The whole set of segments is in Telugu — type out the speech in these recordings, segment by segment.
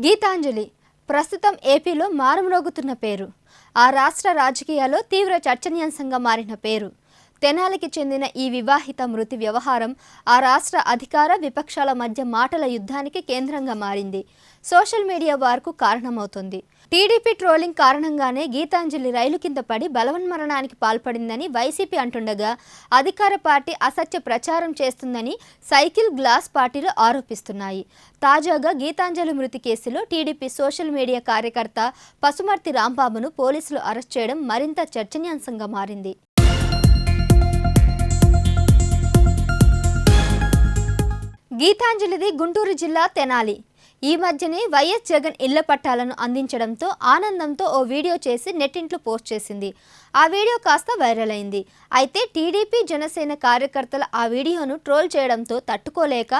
గీతాంజలి ప్రస్తుతం ఏపీలో మారుమ్రోగుతున్న పేరు. ఆ రాష్ట్ర రాజకీయాల్లో తీవ్ర చర్చనీయాంశంగా మారిన పేరు. తెనాలికి చెందిన ఈ వివాహిత మృతి వ్యవహారం ఆ రాష్ట్ర అధికార విపక్షాల మధ్య మాటల యుద్ధానికి కేంద్రంగా మారింది. సోషల్ మీడియా వార్కు కారణమవుతుంది. టీడీపీ ట్రోలింగ్ కారణంగానే గీతాంజలి రైలు కింద పడి బలవన్మరణానికి పాల్పడిందని వైసీపీ అంటుండగా అధికార పార్టీ అసత్య ప్రచారం చేస్తుందని సైకిల్ గ్లాస్ పార్టీలు ఆరోపిస్తున్నాయి. తాజాగా గీతాంజలి మృతి కేసులో టీడీపీ సోషల్ మీడియా కార్యకర్త పసుమర్తి రాంబాబును పోలీసులు అరెస్ట్ చేయడం మరింత చర్చనీయాంశంగా మారింది. గీతాంజలిది గుంటూరు జిల్లా తెనాలి. ఈ మధ్యనే వైఎస్ జగన్ ఇళ్ళ పట్టాలను అందించడంతో ఆనందంతో ఓ వీడియో చేసి నెట్టింట్లో పోస్ట్ చేసింది. ఆ వీడియో కాస్త వైరల్ అయింది. అయితే టీడీపీ జనసేన కార్యకర్తలు ఆ వీడియోను ట్రోల్ చేయడంతో తట్టుకోలేక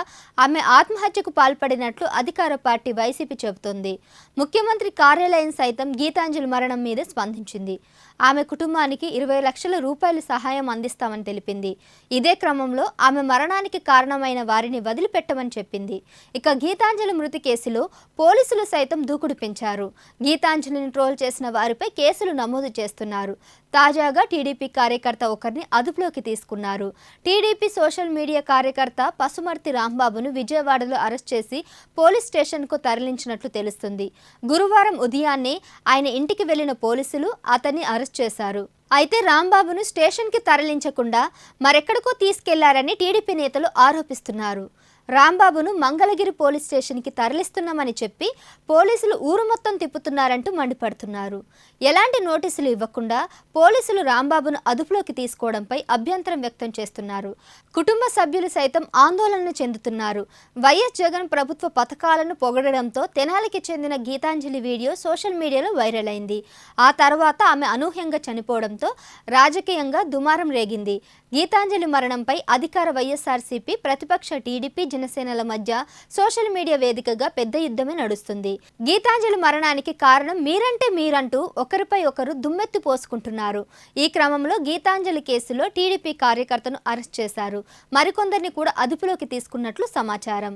ఆమె ఆత్మహత్యకు పాల్పడినట్లు అధికార పార్టీ వైసీపీ చెబుతోంది. ముఖ్యమంత్రి కార్యాలయం సైతం గీతాంజలి మరణం మీద స్పందించింది. ఆమె కుటుంబానికి ఇరవై లక్షల రూపాయల సహాయం అందిస్తామని తెలిపింది. ఇదే క్రమంలో ఆమె మరణానికి కారణమైన వారిని వదిలిపెట్టమని చెప్పింది. ఇక గీతాంజలి మృతి కేసులో పోలీసులు సైతం దూకుడు పెంచారు. గీతాంజలిని ట్రోల్ చేసిన వారిపై కేసులు నమోదు చేస్తున్నారు. తాజాగా టీడీపీ కార్యకర్త ఒకరిని అదుపులోకి తీసుకున్నారు. టీడీపీ సోషల్ మీడియా కార్యకర్త పసుమర్తి రాంబాబును విజయవాడలో అరెస్ట్ చేసి పోలీస్ స్టేషన్కు తరలించినట్లు తెలుస్తుంది. గురువారం ఉదయాన్నే ఆయన ఇంటికి వెళ్ళిన పోలీసులు అతన్ని అరెస్ట్ చేశారు. అయితే రాంబాబును స్టేషన్కి తరలించకుండా మరెక్కడికో తీసుకెళ్ళారని టీడీపీ నేతలు ఆరోపిస్తున్నారు. రాంబాబును మంగళగిరి పోలీస్ స్టేషన్కి తరలిస్తున్నామని చెప్పి పోలీసులు ఊరు మొత్తం తిప్పుతున్నారంటూ మండిపడుతున్నారు. ఎలాంటి నోటీసులు ఇవ్వకుండా పోలీసులు రాంబాబును అదుపులోకి తీసుకోవడంపై అభ్యంతరం వ్యక్తం చేస్తున్నారు. కుటుంబ సభ్యులు సైతం ఆందోళన చెందుతున్నారు. వైఎస్ జగన్ ప్రభుత్వ పథకాలను పొగడడంతో తెనాలికి చెందిన గీతాంజలి వీడియో సోషల్ మీడియాలో వైరల్ అయింది. ఆ తర్వాత ఆమె అనూహ్యంగా చనిపోవడంతో రాజకీయంగా దుమారం రేగింది. గీతాంజలి మరణంపై అధికార వైఎస్ఆర్సీపీ ప్రతిపక్ష టీడీపీ జనసేనల మధ్య సోషల్ మీడియా వేదికగా పెద్ద యుద్ధమే నడుస్తుంది. గీతాంజలి మరణానికి కారణం మీరంటే మీరంటూ ఒకరిపై ఒకరు దుమ్మెత్తి పోసుకుంటున్నారు. ఈ క్రమంలో గీతాంజలి కేసులో టీడీపీ కార్యకర్తను అరెస్ట్ చేశారు. మరికొందరిని కూడా అదుపులోకి తీసుకున్నట్లు సమాచారం.